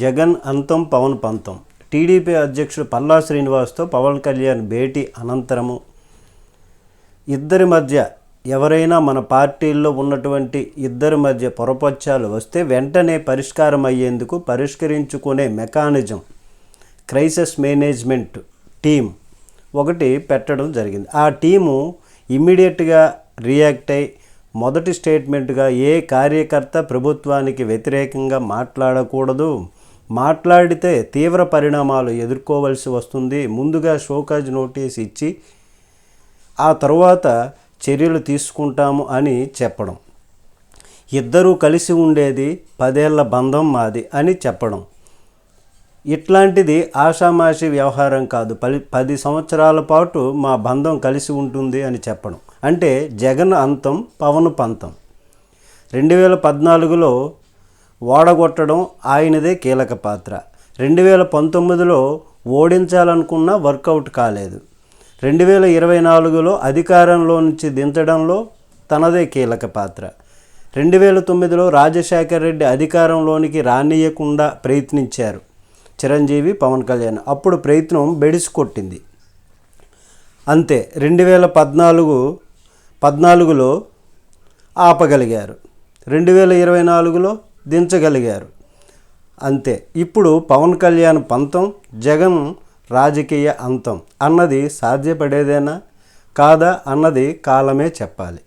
జగన్ అంతం పవన్ పంతం. టీడీపీ అధ్యక్షుడు పల్లా శ్రీనివాస్తో పవన్ కళ్యాణ్ భేటీ అనంతరము. ఇద్దరి మధ్య ఎవరైనా మన పార్టీల్లో ఉన్నటువంటి ఇద్దరి మధ్య పొరపచ్చాలు వస్తే వెంటనే పరిష్కారం అయ్యేందుకు పరిష్కరించుకునే మెకానిజం క్రైసిస్ మేనేజ్మెంట్ టీం ఒకటి పెట్టడం జరిగింది. ఆ టీము ఇమ్మీడియట్గా రియాక్ట్ అయి మొదటి స్టేట్మెంట్గా ఏ కార్యకర్త ప్రభుత్వానికి వ్యతిరేకంగా మాట్లాడకూడదు మాట్లాడితే తీవ్ర పరిణామాలు ఎదుర్కోవలసి వస్తుంది. ముందుగా షోకాజ్ నోటీస్ ఇచ్చి ఆ తరువాత చర్యలు తీసుకుంటాము అని చెప్పడం. ఇద్దరూ కలిసి ఉండేది పదేళ్ళ బంధం మాది అని చెప్పడం. ఇట్లాంటిది ఆషామాషి వ్యవహారం కాదు. పది పది సంవత్సరాల పాటు మా బంధం కలిసి ఉంటుంది అని చెప్పడం. అంటే జగన్ అంతం పవన్ పంతం. రెండు వేల పద్నాలుగులో ఓడగొట్టడం ఆయనదే కీలక పాత్ర. రెండు వేల పంతొమ్మిదిలో ఓడించాలనుకున్న వర్కౌట్ కాలేదు. రెండు వేల ఇరవై నాలుగులో అధికారంలో నుంచి దించడంలో తనదే కీలక పాత్ర. రెండు వేల తొమ్మిదిలో రాజశేఖర రెడ్డి అధికారంలోనికి రానియకుండా ప్రయత్నించారు చిరంజీవి పవన్ కళ్యాణ్. అప్పుడు ప్రయత్నం బెడిసి కొట్టింది అంతే రెండు వేల పద్నాలుగు పద్నాలుగులో ఆపగలిగారు. రెండు వేల ఇరవై నాలుగులో దించగలిగారు. అంతే. ఇప్పుడు పవన్ కళ్యాణ్ పంతం జగన్ రాజకీయ అంతం. అన్నది సాధ్యపడేదేనా? కాదా? అన్నది కాలమే చెప్పాలి.